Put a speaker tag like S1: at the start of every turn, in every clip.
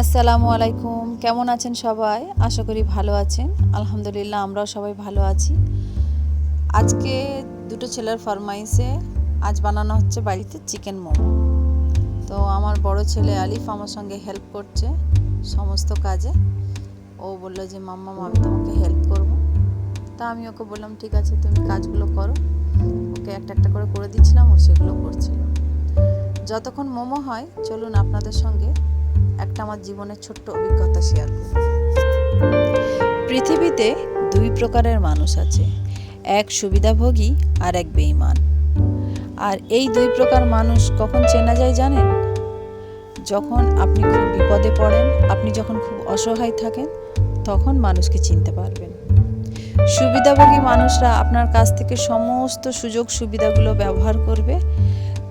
S1: আসসালামু আলাইকুম। কেমন আছেন সবাই? আশা করি ভালো আছেন। আলহামদুলিল্লাহ, আমরাও সবাই ভালো আছি। আজকে দুটো ছেলের ফরমাইশে আজ বানানো হচ্ছে বাড়িতে চিকেন মোমো। তো আমার বড় ছেলে আলিফ আমার সঙ্গে হেল্প করছে সমস্ত কাজে। ও বলল যে, মাম্মা, আমি তোমাকে হেল্প করব। তা আমি ওকে বললাম, ঠিক আছে, তুমি কাজগুলো করো। ওকে একটা একটা করে করে দিচ্ছিলাম, ও সেগুলো করছিল। যতক্ষণ মোমো হয়, চলুন আপনাদের সঙ্গে একটা আমার জীবনের ছোট্ট অভিজ্ঞতা শেয়ার করি পৃথিবীতে দুই প্রকারের মানুষ আছে, এক সুবিধাভোগী আর এক বেঈমান। আর এই দুই প্রকার মানুষ কখন চেনা যায় জানেন? যখন আপনি খুব বিপদে পড়েন, আপনি যখন খুব অসহায় থাকেন, তখন মানুষকে চিনতে পারবেন। সুবিধাভোগী মানুষরা আপনার কাছ থেকে সমস্ত সুযোগ সুবিধাগুলো ব্যবহার করবে,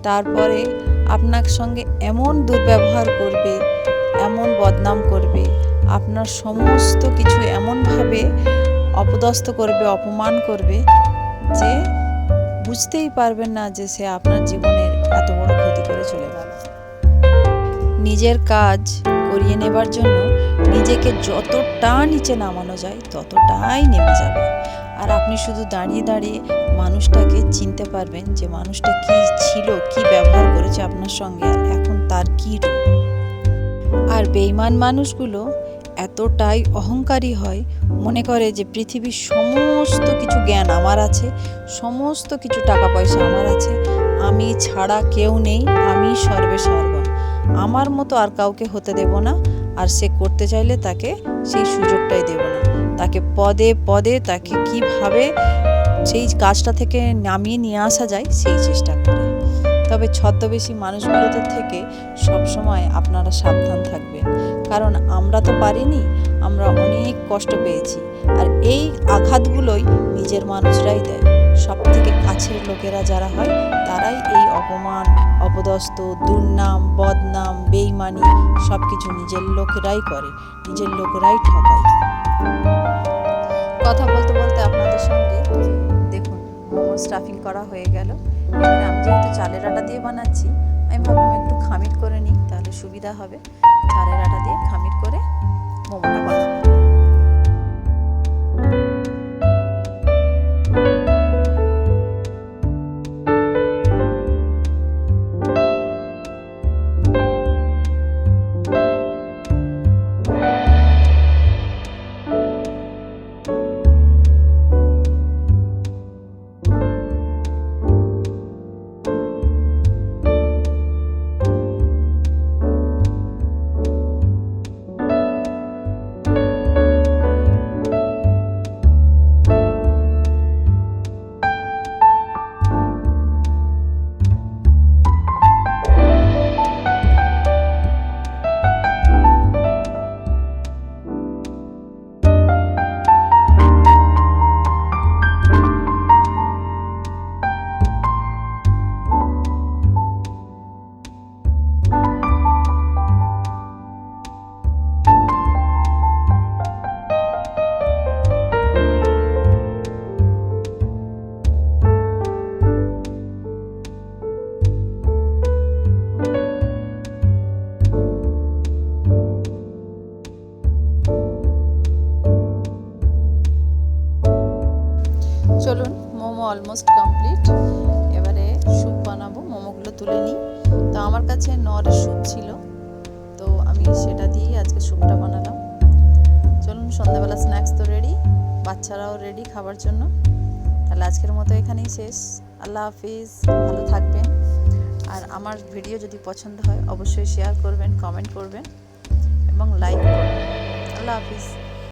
S1: তারপরে আপনার সঙ্গে এমন দুর্ব্যবহার করবে এমন বদনাম করবে, আপনার সমস্ত কিছু এমনভাবে অপদস্থ করবে, অপমান করবে যে বুঝতেই পারবেন না যে সে আপনার জীবনের এত বড় ক্ষতি করে চলে গেল। নিজের কাজ করিয়ে নেবার জন্য নিজেকে যতটা নিচে নামানো যায় ততটাই নেমে যাবে। আর আপনি শুধু দাঁড়িয়ে দাঁড়িয়ে মানুষটাকে চিনতে পারবেন যে মানুষটা কি ছিল, কি ব্যবহার করেছে আপনার সঙ্গে, আর এখন তার কী রূপ। আর বেইমান মানুষগুলো এতটাই অহংকারী হয়, মনে করে যে পৃথিবীর সমস্ত কিছু জ্ঞান আমার আছে, সমস্ত কিছু টাকা পয়সা আমার আছে, আমি ছাড়া কেউ নেই, আমি সর্বে সর্বা। আমার মতো আর কাউকে হতে দেব না, আর সে করতে চাইলে তাকে সেই সুযোগটাই দেব না। তাকে পদে পদে তাকে কীভাবে সেই কাজটা থেকে নামিয়ে নিয়ে আসা যায়, সেই চেষ্টা করে। তবে ছদ্মবেশী মানুষগুলোদের থেকে সবসময় আপনারা সাবধান থাকবেন। কারণ আমরা তো পারিনি, আমরা অনেক কষ্ট পেয়েছি। আর এই আঘাতগুলোই নিজের মানুষরাই দেয়। সব থেকে কাছের লোকেরা যারা হয়, তারাই এই অপমান অপদস্ত দুর্নাম, বদনাম, বেইমানি সব কিছু নিজের লোকেরাই করে, নিজের লোকেরাই ঠকায়। কথা বলতে বলতে আপনাদের সঙ্গে দেখুন মোমো স্টাফিং করা হয়ে গেল। আমি যেহেতু চালের আটা দিয়ে বানাচ্ছি, আমি ভাবলাম একটু খামির করে নিই, তাহলে সুবিধা হবে। চালের আটা দিয়ে খামির করে মোমোটা বানাবো। চলুন, মোমো অলমোস্ট কমপ্লিট এবারে স্যুপ বানাবো, মোমোগুলো তুলে নিই। তো আমার কাছে নরের স্যুপ ছিল, তো আমি সেটা দিয়েই আজকে স্যুপটা বানালাম। চলুন, সন্ধ্যাবেলা স্ন্যাক্স তো রেডি বাচ্চারাও রেডি খাবার জন্য। তাহলে আজকের মতো এখানেই শেষ। আল্লাহ হাফিজ, ভালো থাকবেন। আর আমার ভিডিও যদি পছন্দ হয়, অবশ্যই শেয়ার করবেন কমেন্ট করবেন, এবং লাইক করবেন। আল্লাহ হাফিজ।